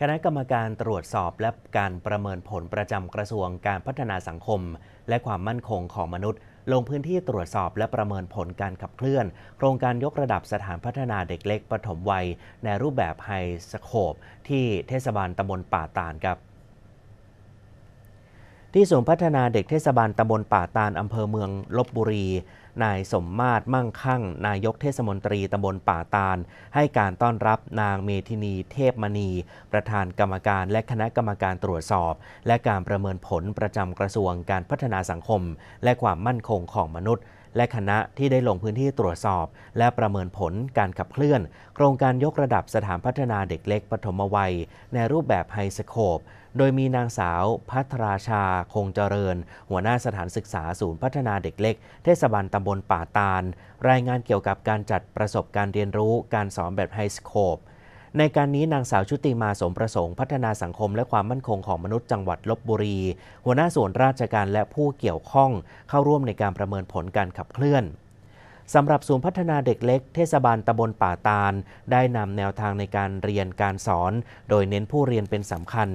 คณะกรรมการตรวจสอบและการประเมินผลประจำกระทรวงการพัฒนาสังคม และความมั่นคงของมนุษย์ ลงพื้นที่ตรวจสอบและประเมินผลการขับเคลื่อน โครงการยกระดับสถานพัฒนาเด็กเล็กปฐมวัย ในรูปแบบไฮสโคปที่เทศบาลตำบลป่าตาลครับที่ศูนย์พัฒนาเด็กเทศบาลตำบลป่าตาลอำเภอเมืองลบบุรี นายสมมาตรมั่งคั่ง นายกเทศมนตรีตำบลป่าตาล ให้การต้อนรับนางเมธินีเทพมณี ประธานกรรมการและคณะกรรมการตรวจสอบ และการประเมินผลประจำกระทรวงการพัฒนาสังคม และความมั่นคงของมนุษย์ และคณะที่ได้ลงพื้นที่ตรวจสอบ และประเมินผลการขับเคลื่อน โครงการยกระดับสถานพัฒนาเด็กเล็กปฐมวัย ในรูปแบบไฮสโคปโดยมีนางสาวพัทราชา คงเจริญ หัวหน้าสถานศึกษาศูนย์พัฒนาเด็กเล็ก เทศบาลตำบลป่าตาล รายงานเกี่ยวกับการจัดประสบการณ์เรียนรู้การสอนแบบไฮสโคป ในการนี้นางสาวชุติมาสมประสงค์พัฒนาสังคมและความมั่นคงของมนุษย์จังหวัดลบบุรี หัวหน้าส่วนราชการและผู้เกี่ยวข้องเข้าร่วมในการประเมินผลการขับเคลื่อนสำหรับศูนย์พัฒนาเด็กเล็ก เทศบาลตำบลป่าตาล ได้นำแนวทางในการเรียนการสอน โดยเน้นผู้เรียนเป็นสำคัญ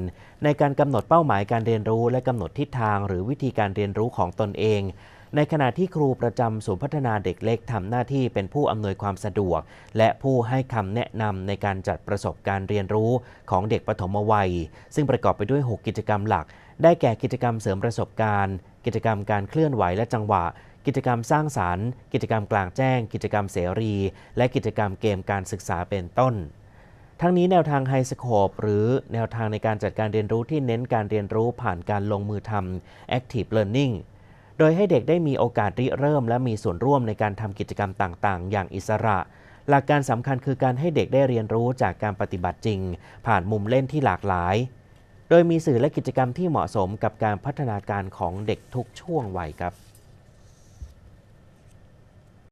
ในการกำหนดเป้าหมายการเรียนรู้และกำหนดทิศทาง หรือวิธีการเรียนรู้ของตนเอง ในขณะที่ครูประจำศูนย์พัฒนาเด็กเล็กทำหน้าที่เป็นผู้อำนวยความสะดวก และผู้ให้คำแนะนำในการจัดประสบการณ์เรียนรู้ของเด็กปฐมวัย ซึ่งประกอบไปด้วย 6 กิจกรรมหลัก ได้แก่กิจกรรมเสริมประสบการณ์ กิจกรรมการเคลื่อนไหวและจังหวะ กิจกรรมสร้างสารรค์ กิจกรรมกลางแจ้ง กิจกรรมเสรี และกิจกรรมเกมการศึกษาเป็นต้นทั้งนี้แนวทางไฮสโคปหรือแนวทางในการจัดการเรียนรู้ที่เน้นการเรียนรู้ผ่านการลงมือทำ active learning โดยให้เด็กได้มีโอกาสริเริ่ม และมีส่วนร่วมในการทำกิจกรรมต่างๆ อย่างอิสระ หลักการสำคัญคือการให้เด็กได้เรียนรู้จากการปฏิบัติจริง ผ่านมุมเล่นที่หลากหลาย โดยมีสื่อและกิจกรรมที่เหมาะสมกับการพัฒนาการของเด็กทุกช่วงวัยครับ